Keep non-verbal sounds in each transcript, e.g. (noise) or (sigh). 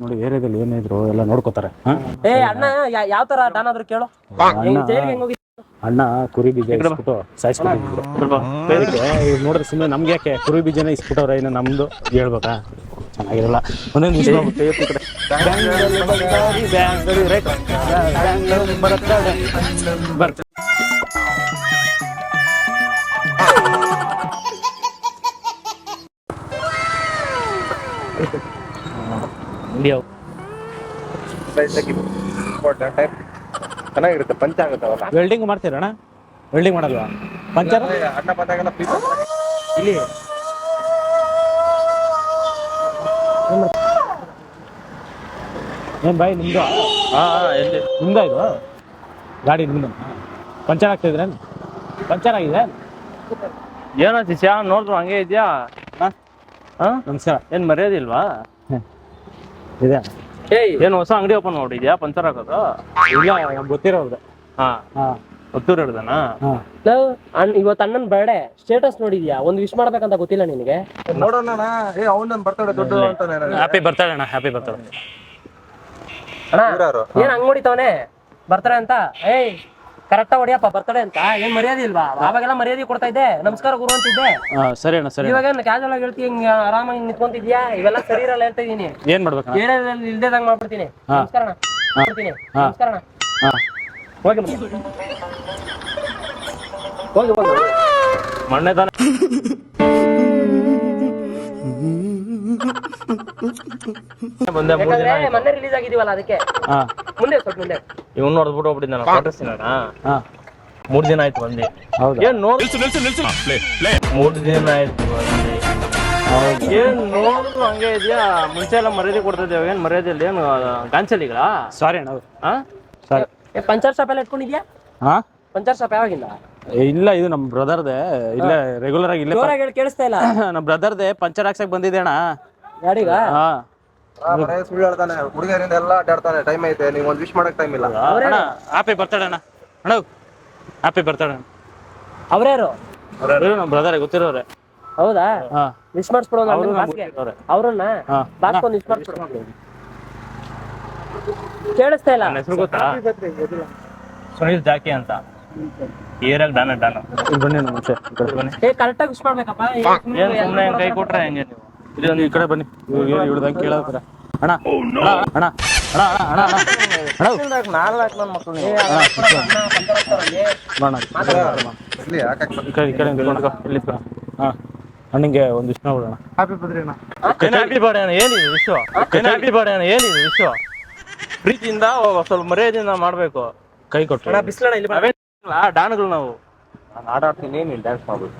ನೋಡಿ ಏರಿಯಾದಲ್ಲಿ ಏನಿದ್ರು ಎಲ್ಲ ನೋಡ್ಕೋತಾರೆ. ಏ ಅಣ್ಣ ಯಾ- ಯಾವ ತರ ಡಾನ್ ಆದ್ರು ಕೇಳು. ಹೆಂಗ್ ಜೈಲ್ಗೆ ಹೆಂಗ್ ಹೋಗಿ ಅಣ್ಣ ಕುರಿ ಬೀಜ ಇಸ್ಬಿಟ್ಟು ಸಾಯಿಸ್ಬಿಟ್ಟಿದ್ರು ಅದಕ್ಕೆ ಇವ್ರು ನೋಡಿದ್ರೆ ಸುಮ್ಮನೆ ನಮ್ಗೆ ಯಾಕೆ ಕುರಿ ಬೀಜನ ಇಸ್ಬಿಟ್ಟವ್ರ ಇನ್ನು ನಮ್ದು ಹೇಳ್ಬೇಕಾ? ಚೆನ್ನಾಗಿರಲ್ಲ. ಒಂದೊಂದು ವಿಷಯ ಬರ್ತ ಚೆನ್ನಾಗಿರುತ್ತೆ ಪಂಚ ಆಗುತ್ತವಲ್ಲ ವೆಲ್ಡಿಂಗ್ ಮಾಡ್ತೀರಣ್ಣ ವೆಲ್ಡಿಂಗ್ ಮಾಡಲ್ವಾ? ಪಂಚರ್? ಅಣ್ಣ ಬಂದಾಗೆಲ್ಲ ಇಲ್ಲಿ. ಏನ್ ಬಾಯ್ ನಿಮ್ದು? ಹಾ ಎಲ್ಲಿ? ನಿಮ್ದ ಇದು? ಗಾಡಿ ನಿಮ್ದು? ಪಂಚರ್ ಆಗ್ತಿದ್ರೇನು ಪಂಚರ್ ಆಗಿದೆ? ಏನೋ ಶಿಷ್ಯ ನೋಡಿದ್ರು ಹಂಗೆ ಇದೆಯಾ? ಹಾ? ಹಾ? ನಮಸ್ಕಾರ. ಏನ್ ಮರ್ಯಾದಿಲ್ವಾ ಇದೆ. ಏಯ್. ಏನ್ ಹೊಸ ಅಂಗಡಿ ಓಪನ್ ಮಾಡಿದ್ಯಾ ಪಂಚರ್ ಹಾಕೋದು? ಇಲ್ಲ ಗೊತ್ತಿರೋದು. ಹಾ. ಹಾ. ಒತ್ತೂರು ಹಿಡ್ದನ ಹಾ. ಅನ್ ಅಣ್ಣ ಇವತ್ತು ಅಣ್ಣನ ಬರ್ಡೆ ಸ್ಟೇಟಸ್ ನೋಡಿದ್ಯಾ? ಒಂದು ವಿಶ್ ಮಾಡ್ಬೇಕಂತ ಗೊತ್ತಿಲ್ಲ ನಿನಗೆ? ನೋಡೋಣ ಅಣ್ಣ. ಏ ಅವನ ಬರ್ತಡೆ ದುಡ್ಡು ಅಂತಾನೆ ನನಗೆ. ಹ್ಯಾಪಿ ಬರ್ತಾಳೆ ಅಣ್ಣ ಹ್ಯಾಪಿ ಬರ್ತಡೇ ಅಣ್ಣ ಇವ್ರ್ಯಾರು? ಏನ್ ಹಂಗ್ ಹೊಡಿತವನೆ ಬರ್ತಾರೆ ಅಂತ? ಏಯ್. ಕರೆಕ್ಟ್ ಹೊಡಿಯಪ್ಪ ಬರ್ತಡೆ ಅಂತ. ಏನ್ ಮರ್ಯಾದೆ ಇಲ್ವಾ? ಅವಾಗೆಲ್ಲ ಮರ್ಯಾದೆ ಕೊಡ್ತಾ ಇದ್ದೆ. ನಮಸ್ಕಾರ ಗುರು ಅಂತಿದ್ದೆ. ಸರಿ ಅಣ್ಣ ಸರಿ ಇವಾಗ ಕ್ಯಾಶುವಲ್ ಆಗಿ ಹೇಳ್ತಿ ಹಿಂಗ ಆರಾಮಾಗಿ ನಿಂತ್ಕೊಂತಿದ್ಯಾ? ಇವೆಲ್ಲ ಸರಿ ಇರಲ್ಲ ಹೇಳ್ತಾ ಇದೀನಿ. ಏನ್ ಮಾಡ್ಬೇಕು ಏರಿಯಾದಲ್ಲಿ ಇಲ್ದೇದಂಗ್ ಮಾಡ್ಬಿಡ್ತೀನಿ. ನಮಸ್ಕಾರ ಅಣ್ಣ. ಮಾಡ್ಬಿಡ್ತೀನಿ ನಮಸ್ಕಾರ ಅಣ್ಣ. ಹಾ. ಹೋಗಿ ಬನ್ನಿ. ಹೋಗಿ ಹೋಗಿ ಮೊನ್ನೆ ತಾನೆ. ಬಂದೆ ಮೂರ್ ದಿನ ಯಾಕಂದ್ರೆ ಮೊನ್ನೆ ರಿಲೀಸ್ ಆಗಿದೀವಲ್ಲ ಅದಕ್ಕೆ. ಹಾ. ಮುಂದೆ ಸ್ವಲ್ಪ ಮುಂದೆ. ಇವ್ನು ನೋಡ್ಬಿಟ್ಟು ಹೋಗ್ಬಿಟ್ಟಿದ್ದ ನಾನು ಫೋಟೋಸ್ತೀನ ಹಾ. ಮೂರ್ ದಿನ ಆಯ್ತು ಬಂದಿ. ಹೌದಾ? ಏನ್ ನೋಡ್ ಮೂರ್ ದಿನ ಆಯ್ತು ಬಂದು. ಏನ್ ನೋಡಿದ್ರು ಹಂಗೆ ಇದೆಯಾ? ಮುಂಚೆ ಎಲ್ಲ ಮರ್ಯಾದೆ ಕೊಡ್ತಿದ್ದೇವೆ. ಏನ್ ಮರ್ಯಾದೆ ಇಲ್ಲ ಏನು ಗಾಂಚಲಿಗಳ? ಸಾರಿ ಅಣ್ಣ ಹಾ ಸಾರಿ ಏ, ಪಂಚರ್ ಶಾಪ್ ಎಲ್ಲ ಇಟ್ಕೊಂಡಿದ್ಯಾ? ಹಾ? ಪಂಚರ್ ಶಾಪ್ ಯಾವಾಗಿಂದ? ಇಲ್ಲ ಇದು ನಮ್ಮ ಬ್ರದರ್ದೆ. ಇಲ್ಲ ರೆಗ್ಯುಲರ್ ಆಗಿ ಇಲ್ಲೇ ಜೋರಾಗಿ ಹೇಳಿ ಕೇಳಿಸ್ತಾ ಇಲ್ಲ. (laughs) ನಮ್ಮ ಬ್ರದರ್ದೆ ಪಂಚರ್ ಹಾಕ್ಸಕ್ ಬಂದಿದೆ ಅಣ್ಣ. ಗಾಡಿಗ ಹಾ. ಬರೇ ಸುಳ್ಳು ಹೇಳ್ತಾನೆ. ಹುಡುಗಿಯರಿಂದ ಎಲ್ಲ ಅಡ್ಡಾಡ್ತಾನೆ ಟೈಮ್ ಐತೆ. ನೀವು ಒಂದ್ ವಿಶ್ ಮಾಡಕ್ ಟೈಮ್ ಇಲ್ಲ. ಅಣ್ಣ ಹ್ಯಾಪಿ ಬರ್ತಡೇ ಅಣ್ಣ. ಅಣ್ಣ ಹ್ಯಾಪಿ ಬರ್ತಡೇ ಅವ್ರ್ಯಾರು ನಮ್ಮ ಬ್ರದರ್ ಗೊತ್ತಿರೋರೆ. ಹೌದಾ? ಹಾ. ವಿಶ್ ಮಾಡಿಸ್ಬಿಡೋ ಅವರು ಬಾಸ್ಗೆ ಅವ್ರನ್ನ? ಹಾ. ಮಾಡಿಸ್ಬಿಡೋ. ಕೇಳಿಸ್ತಾ ಇಲ್ಲ. ನನ್ನ ಹೆಸರು ಗೊತ್ತಾ? ಸುನೀಲ್ ಜಾಕಿ ಅಂತ. ಏರಾಗ ಡಾನ ಡಾನ ಬನ್ನಿ ನಮ್ಮ ಮುಂಚೆ. ಬನ್ನಿ. ಏ ಕರೆಕ್ಟಾಗಿ ವಿಶ್ ಮಾಡ್ಬೇಕಪ್ಪ. ಏನ್ ಸುಮ್ನೆ ಕೈ ಕೊಟ್ರೆ ಹೆಂಗೆ ನೀವು ಇಲ್ಲಿ ಒಂದು ಈ ಕಡೆ ಬನ್ನಿ. ಹಿಡ್ದಂಗೆ ಕೇಳೋದ್ರ ಅಣ್ಣ ಅಣ್ಣ ಅಣ್ಣ ಅಣ್ಣ ಅಣ್ಣ ಅಣ್ಣ ಅಣ್ಣ. ನಾಲ್ಕು ನನ್ನ ಮಕ್ಕಳು ಅಣ್ಣ, ಅಣ್ಣ, ಈ ಕಡೆ ಈ ಕಡೆ ನಿಂತ್ಕೊಂಡು ಇಲ್ಲಿ ಹಾ. ಅಣ್ಣಂಗೆ ಒಂದು ವಿಷ್ಣು ಹ್ಯಾಪಿ ಬದ್ರಿ ಅಣ್ಣ. ಹ್ಯಾಪಿ ಬರ್ಡೇ ಅಣ್ಣ ಏನಿದೆ ವಿಶ್ವ ಹ್ಯಾಪಿ ಬರ್ಡೇ ಅಣ್ಣ ಏನಿದೆ ವಿಶ್ವ ಪ್ರೀತಿಯಿಂದ ಹೋಗೋ ಸ್ವಲ್ಪ ಮರ್ಯಾದೆಯಿಂದ ಮಾಡಬೇಕು. ಕೈ ಕೊಟ್ಟು ಅಣ್ಣ ಬಿಸ್ಲಣ್ಣ ಇಲ್ಲಿ ಡಾನ್ಗಳು ನಾವು. ನಾನು ಆಟ ಆಡ್ತೀನಿ ನೀನು ಡ್ಯಾನ್ಸ್ ಮಾಡ್ಬೇಕು.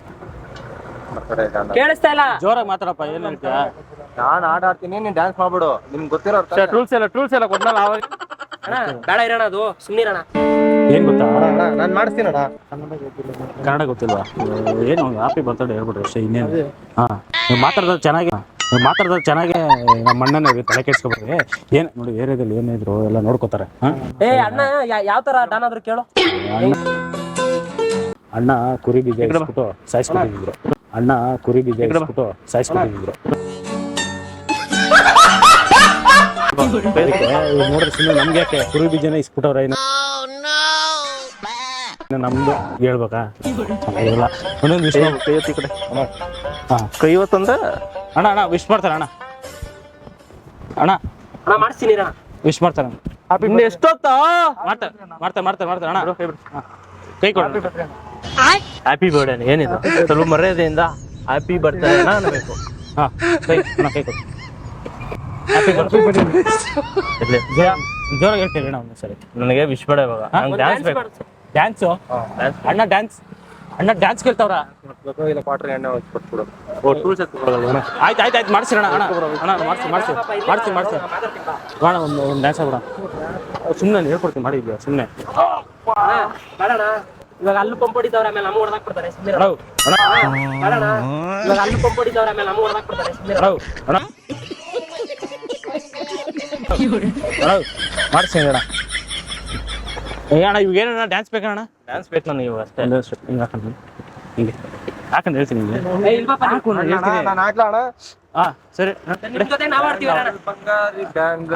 ಕೇಳಿಸ್ತಾ ಇಲ್ಲ. ಜೋರಾಗಿ ಮಾತಾಡಪ್ಪ ಏನ್ ಹೇಳ್ತೀಯ? ನಾನ್ ಆಟ ಆಡ್ತೀನಿ ನೀನ್ ಡ್ಯಾನ್ಸ್ ಮಾಡ್ಬಿಡು. ನಿಮ್ಗೆ ಗೊತ್ತಿರೋ ಟೂಲ್ಸ್ ಎಲ್ಲ ಟೂಲ್ಸ್ ಎಲ್ಲ ಕೊಟ್ನಲ್ಲ ಅವಾಗ ಅಣ್ಣ ಬೇಡ ಇರೋಣ ಅದು ಸುಮ್ಮನಿರೋಣ ಏನ್ ಗೊತ್ತಾ? ನಾನು ಮಾಡಿಸ್ತೀನಣ್ಣ ಕನ್ನಡ ಗೊತ್ತಿಲ್ವಾ? ಏನು ಹ್ಯಾಪಿ ಬರ್ತಡೇ ಹೇಳ್ಬಿಡ್ರಿ ಅಷ್ಟೇ ಇನ್ನೇನು. ಹಾ ನೀವು ಮಾತಾಡ್ದಾಗ ಚೆನ್ನಾಗಿ ನೀವು ಮಾತಾಡ್ದಾಗ ಚೆನ್ನಾಗಿ ನಮ್ಮ ಅಣ್ಣನ ತಲೆ ಕೆಡ್ಸ್ಕೊಬೇಡ್ರಿ. ಏನ್ ನೋಡಿ ಏರಿಯಾದಲ್ಲಿ ಏನಿದ್ರು ಎಲ್ಲ ನೋಡ್ಕೋತಾರೆ. ಏ ಅಣ್ಣ ಯಾವ ತರ ಡಾನ್ ಆದ್ರೂ ಕೇಳು. ಅಣ್ಣ ಕುರಿ ಬೀಜ ಸಾಯಿಸ್ಕೊಂಡಿದ್ರು ಅಣ್ಣ ಕುರಿ ಬೀಜ ಇಟ್ಬಿಟ್ಟು ಸಾಯಿಸ್ಕೊಂಡಿದ್ರು ನೋಡ್ರಿ ಸುಮ್ಮನೆ ನಮ್ಗೆ ಯಾಕೆ ಕುರಿ ಬೀಜನ ಇಸ್ಬಿಟ್ಟವ್ರ ಇನ್ನು? ನಮ್ದು ಹೇಳ್ಬೇಕಾ? ಚೆನ್ನಾಗಿರಲ್ಲ ಒಂದೊಂದು ವಿಷಯ ಕೈ ಎತ್ತಿ ಈ ಕಡೆ. ಹಾ. ಕೈ ಇವತ್ತಂದ್ರೆ ಅಣ್ಣ ಅಣ್ಣ ವಿಶ್ ಮಾಡ್ತಾರ ಅಣ್ಣ. ಅಣ್ಣ. ಅಣ್ಣ ಮಾಡ್ತೀನಿ ವಿಶ್ ಮಾಡ್ತಾರ ಇನ್ನು ಎಷ್ಟೊತ್ತ? ಮಾಡ್ತಾರೆ ಮಾಡ್ತಾರೆ ಮಾಡ್ತಾರೆ ಮಾಡ್ತಾರೆ ಅಣ್ಣ. ಕೈ ಕೊಡ. ಹ್ಯಾಪಿ ಬರ್ಡೇ ಏನಿದು? ಸ್ವಲ್ಪ ಮರ್ಯಾದೆಯಿಂದ ಹ್ಯಾಪಿ ಬರ್ತಾ ಅನ್ನಬೇಕು ಹಾ ಕೈ ಅಣ್ಣ ಕೈ ಕೊಡು. ಹ್ಯಾಪಿ ಇರ್ಲಿ. ಜೋರಾಗಿ ಹೇಳ್ತೀರಿ ಅಣ್ಣ ಒಂದು ಸರಿ ನನಗೆ ವಿಶ್ ಬೇಡ ಇವಾಗ. ನಂಗೆ ಡ್ಯಾನ್ಸ್ ಬೇಕು. ಡ್ಯಾನ್ಸು ಅಣ್ಣ ಡ್ಯಾನ್ಸ್ ಅಣ್ಣ ಡ್ಯಾನ್ಸ್ ಕೇಳ್ತಾವ್ರ ಇಲ್ಲ ಕ್ವಾಟ್ರ್ ಎಣ್ಣೆ ಕೊಟ್ಬಿಡು ಆಯ್ತು ಆಯ್ತು ಆಯ್ತು ಮಾಡ್ಸಿ ಅಣ್ಣ ಅಣ್ಣ. ಅಣ್ಣ ಮಾಡ್ಸಿ ಮಾಡ್ಸಿ. ಮಾಡ್ಸಿ ಮಾಡ್ಸಿ. ಅಣ್ಣ ಒಂದು ಒಂದು ಡ್ಯಾನ್ಸ್ ಆಗ್ಬಿಡ ಸುಮ್ಮನೆ ಹೇಳ್ಕೊಡ್ತೀನಿ ಮಾಡಿ ಸುಮ್ಮನೆ ಇವಾಗ ಅಲ್ಲು ಪಂಪ್ ಹೊಡಿತವ್ರೆ ಆಮೇಲೆ ನಮ್ಗೆ ಹೊಡೆದಾಕ್ ಬಿಡ್ತಾರೆ ಸುಮ್ಮನೆ ಅಣ್ಣ ಅಣ್ಣ ಇವಾಗ ಅಲ್ಲು ಪಂಪ್ ಹೊಡಿತವ್ರೆ ಆಮೇಲೆ ನಮ್ಗೆ ಹೊಡೆದಾಕ್ ಬಿಡ್ತಾರೆ ಸುಮ್ಮನೆ ಅಣ್ಣ ಅಣ್ಣ ಅಣ್ಣ ಮಾಡಿಸಿ ಅಣ್ಣ. ಏ ಅಣ್ಣ ಇವಾಗ ಏನಣ್ಣ ಡ್ಯಾನ್ಸ್ ಬೇಕಣ್ಣ ಡ್ಯಾನ್ಸ್ ಬೇಕು ನನಗೆ ಇವಾಗ ಅಷ್ಟೇ. ಹಿಂಗೆ ಹಾಕೊಂಡು. ಹಿಂಗೆ. ಹಾಕೊಂಡು ಹೇಳ್ತೀನಿ ನಿಮಗೆ ಏ, ಇಲ್ಲಿ ನಾನು ಅಣ್ಣ ಹಾ ಸರಿ.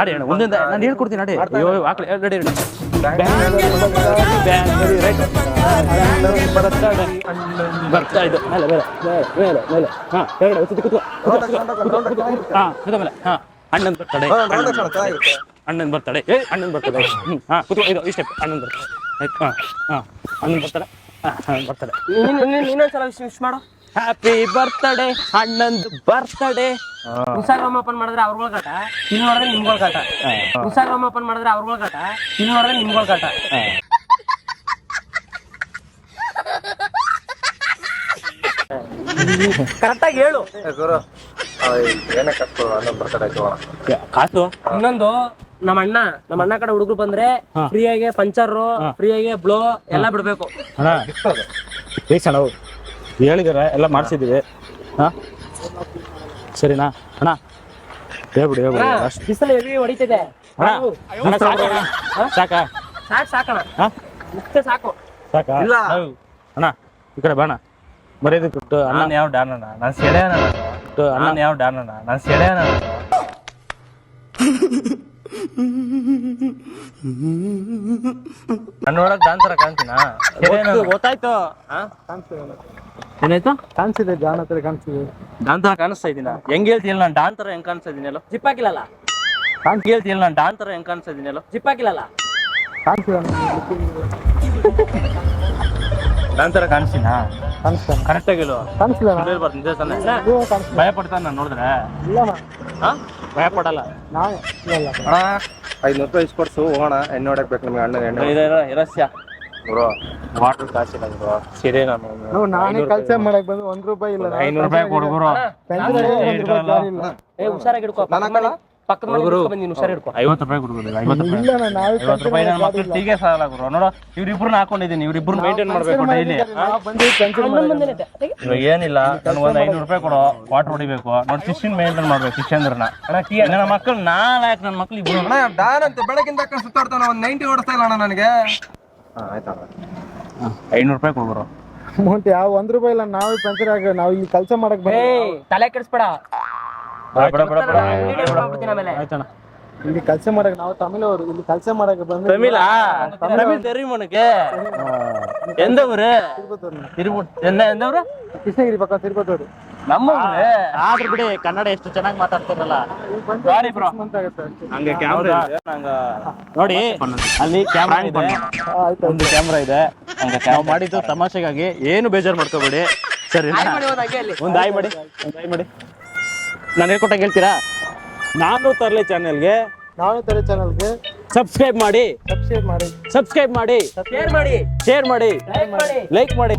ಅಡಿ ಅಣ್ಣ. ಒಂದೊಂದ ನಾನು ಹೇಳ್ಕೊಡ್ತೀನಿ ಅಡಿ ಅಯ್ಯೋ ಆಕಳಿ ರೆಡಿ. ರೆಡಿ ಬರ್ತಾ ಇದು. ಮೇಲೆ ಮೇಲೆ ಮೇಲೆ ಮೇಲೆ ಮೇಲೆ. ಹಾ ಕೆಳಗಡೆ ಒತ್ತಿ ಕೂತ್ಕೋ ಹಾ ಮೇಲೆ. ಹಾ ಅಣ್ಣನ್ ಬರ್ತಾಳೆ. ಅಣ್ಣನ್ ಬರ್ತಡೆ ಏ ಅಣ್ಣನ್ ಬರ್ತಡೆ ಹ್ಮ್ ಹಾ ಕೂತ್ಕೋ ಇದು ಇಷ್ಟೇ ಅಣ್ಣನ್ ಬರ್ತಡೆ ಆಯ್ತು ಹಾ ಹಾಂ ಅಣ್ಣನ್ ಬರ್ತಡೆ ಹಾ ಬರ್ತಾಳೆ. ನೀನ್- ನೀನ್- ನೀನೊಂದ್ಸಲ ವಿಶ್ ವಿಶ್ ಮಾಡು. ಹ್ಯಾಪಿ ಬರ್ತ್ಡೇ ಅಣ್ಣಂದು ಬರ್ತ್ಡೇ ಇನ್ಸ್ಟಾಗ್ರಾಮ್ ಓಪನ್ ಮಾಡಿದ್ರೆ ಅವ್ರಗಳ ಕಾಟ ಇಲ್ಲಿ ನೋಡಿದ್ರೆ ನಿಮ್ಗಳ ಕಾಟ. ಇನ್ಸ್ಟಾಗ್ರಾಮ್ ಓಪನ್ ಮಾಡಿದ್ರೆ ಅವ್ರಗಳ ಕಾಟ ಇಲ್ಲಿ ನೋಡಿದ್ರೆ ನಿಮ್ಗಳ ಕಾಟ. ಕರೆಕ್ಟಾಗಿ ಹೇಳು. ಗುರು ಏನೇ ಕಟ್ಟು ಬರ್ತಡೆ ಕಾಸು? ಇನ್ನೊಂದು ನಮ್ಮ ಅಣ್ಣ ನಮ್ಮ ಅಣ್ಣ ಕಡೆ ಹುಡುಗರು ಬಂದ್ರೆ ಫ್ರೀಯಾಗಿ ಪಂಚರ್ ಫ್ರೀಯಾಗಿ ಬ್ಲೋ ಎಲ್ಲ ಬಿಡ್ಬೇಕು. ಅಣ್ಣ ಬೇಸ್ ಅಣ್ಣ ಹೇಳಿದಾರೆ ಎಲ್ಲ ಮಾಡಿಸಿದ್ದೀವಿ. ಹಾ? ಸರಿನಾ? ಅಣ್ಣ? ಹೇಳ್ಬಿಡಿ ಹೇಳ್ಬಿಡಿ. ಅಷ್ಟು ಬಿಸಿಲು ಹೆವಿ ಹೊಡಿತಿದೆ. ಅಣ್ಣ ಅಣ್ಣ ಸಾಕು ಸಾಕಾ? ಸಾಕು ಸಾಕಣ ಹಾ? ಇಷ್ಟೇ ಸಾಕು. ಸಾಕಾ? ಇಲ್ಲ. ಅಣ್ಣ ಈ ಕಡೆ ಬಾಣ ಕೊಟ್ಟು ಅಣ್ಣ. ನಾನು ಯಾವ ಡಾನ್ ಅಣ್ಣ? ನಾನು ಸೆಳೆ ಅಣ್ಣ. ಅಣ್ಣ. ನಾನು ಯಾವ ಡಾನ್ ಅಣ್ಣ? ನಾನು ಸೆಳೆ ನನ್ನ ಒಳಗ್ ನೋಡಕ್ ತರ ಕಾಣ್ತೀನಾ? ಗೊತ್ತಾಯ್ತು ಏನಾಯ್ತು ಕಾಣಿಸಿದೆ ಜಾನ್ ಹತ್ರ ಕಾಣಿಸಿದೆ ಡಾನ್ ತರ ಕಾಣಿಸ್ತಾ ಇದೀನ ಹೆಂಗ್ ಹೇಳ್ತೀನಿ ನಾನು ಡಾನ್ ತರ ಹೆಂಗ್ ಕಾಣಿಸ್ತಾ ಇದೀನಲ್ಲೋ ಜಿಪ್ ಹೇಳ್ತೀನಿ ನಾನು ಡಾನ್ ತರ ಹೆಂಗ್ ಕಾಣಿಸ್ತಾ ಇದೀನಲ್ಲೋ ಜಿಪ್ ಹಾಕಿಲ್ಲಲ್ಲ ಡಾನ್ ತರ ಕಾಣಿಸ್ತೀನಾ ಕಾಣಿಸ್ತಾನೆ ಕರೆಕ್ಟ್ ಆಗಿಲ್ಲ ನಿಜ ತಾನೆ ಭಯ ಪಡ್ತಾನೆ ನಾನು ನೋಡಿದ್ರೆ ಹಾ ಭಯ ಪಡಲ್ಲ ನಾವು ಅಣ್ಣ ಐನೂರು ರೂಪಾಯಿ ಇಸ್ಕೊಡ್ಸು ಹೋಗೋಣ ಎಣ್ಣೆ ಹೊಡಕ್ಬೇಕು ನಮ್ಗೆ ಅಣ್ಣ ಎಣ್ಣೆ ಇರ ಇರಸ್ಯ ಗುರು ವಾಟರ್ ಕಾಸಿಲ್ಲ ಬ್ರೋ. ಸೀರೆ ನಾನು ನಾನೇ ಕೆಲಸ ಮಾಡಕ್ ಬಂದು ಒಂದ್ ರೂಪಾಯಿ ಇಲ್ಲ. ಐನೂರು ರೂಪಾಯಿ ಕೊಡ್ಗುರು ಏ ಹುಷಾರಾಗಿ ಹಿಡ್ಕೋ. ಪಕ್ಕದ ಮನೆ ಬಂದು ನೀನು ಹುಷಾರ್ ಹಿಡ್ಕೊ ಐವತ್ತು ರೂಪಾಯಿ ಕೊಡ್ಬೋದು ಐವತ್ತು ರೂಪಾಯಿ. ಐವತ್ತು ರೂಪಾಯಿ ನನ್ನ ಮಕ್ಕಳು ಟೀಗೆ ಸಾಲ ಗುರು ನೋಡು ಇವ್ರಿಬ್ರನ್ನ ಹಾಕೊಂಡಿದ್ದೀನಿ ಇವ್ರಿಬ್ರು ಮೇಂಟೈನ್ ಮಾಡ್ಬೇಕು ಡೈಲಿ ಬಂದೇನೆ. ಇವಾಗ ಏನಿಲ್ಲ ನನಗೆ ಒಂದು ಐನೂರು ರೂಪಾಯಿ ಕೊಡು ವಾಟರ್ ಹೊಡಿಬೇಕು. ನೋಡಿ ಶಿಷ್ಯನ್ ಮೇಂಟೈನ್ ಮಾಡ್ಬೇಕು ಶಿಷ್ಯಂದ್ರನ್ನ. ನನ್ನ ಮಕ್ಕಳು ನಾನ್ ಯಾಕೆ ನನ್ನ ಮಕ್ಳು ಇಬ್ರು? ಅಣ್ಣ ಡಾನ್ ಅಂತ ಬೆಳಗಿಂದ ಸುತ್ತಾಡ್ತಾನ ಒಂದ್ ನೈಂಟಿ ಓಡಿಸ್ತಾ ಇಲ್ಲ ಅಣ್ಣ ನನಗೆ. ಆಯ್ತಾ ಐನೂರು ರೂಪಾಯಿ ಕೊಡ್ಬರು ಅಮೌಂಟ್ ಯಾವ ಒಂದ್ ರೂಪಾಯಿ ಇಲ್ಲ ನಾವು ಪಂಚರ್ ಆಗ ನಾವು ಇಲ್ಲಿ ಕೆಲಸ ಮಾಡಕ್ ಬಂದ ಏಯ್ ತಲೆ ಕೆಡಿಸ್ಬೇಡ ಬಿಡ ಬಿಡ ಬಿಡ ಮಾಡ್ಬಿಡ್ತೀನಿ ಆಮೇಲೆ ಆಯ್ತಣ್ಣ ಇಲ್ಲಿ ಕೆಲಸ ಮಾಡಕ್ ನಾವು ತಮಿಳ್ ಅವರು ಇಲ್ಲಿ ಕೆಲಸ ಮಾಡಕ್ ಬಂದು தமிழா தமிழ் தெரியும் உனக்கு எந்த ஊரு திருப்பூர் என்ன எந்த ஊரு ಕೃಷ್ಣಗಿರಿ ಪಕ್ಕ ತಿರುಪತಿ நம்ம ಆದ್ರೂ ಬಿಡಿ ಕನ್ನಡ ಎಷ್ಟು ಚೆನ್ನಾಗಿ ಮಾತಾಡ್ತಿರಲ್ಲ. ಸಾರಿ ಬ್ರೋ ಹಂಗೆ ಕ್ಯಾಮ್ರಾ ನೋಡಿ ಅಲ್ಲಿ ಕ್ಯಾಮ್ರಾ ಇದೆ. ಒಂದು ಕ್ಯಾಮ್ರಾ ಇದೆ. ನಾವು ಮಾಡಿದ್ದು ತಮಾಷೆಗಾಗಿ ಏನು ಬೇಜಾರು ಮಾಡ್ಕೋಬೇಡಿ. ಸರಿ ಒಂದು ಆಯ್ ಮಾಡಿ ಒಂದು ಆಯ್ ಮಾಡಿ ನಾನು ಹೇಳ್ಕೊಟ್ಟಂಗೆ ಹೇಳ್ತೀರಾ ನಾನು ತರಲೆ ಚಾನೆಲ್ಗೆ. ನಾನು ತರಲೆ ಚಾನೆಲ್ಗೆ. ಸಬ್ಸ್ಕ್ರೈಬ್ ಮಾಡಿ. ಸಬ್ಸ್ಕ್ರೈಬ್ ಮಾಡಿ. ಸಬ್ಸ್ಕ್ರೈಬ್ ಮಾಡಿ. ಶೇರ್ ಮಾಡಿ. ಶೇರ್ ಮಾಡಿ. ಲೈಕ್ ಮಾಡಿ.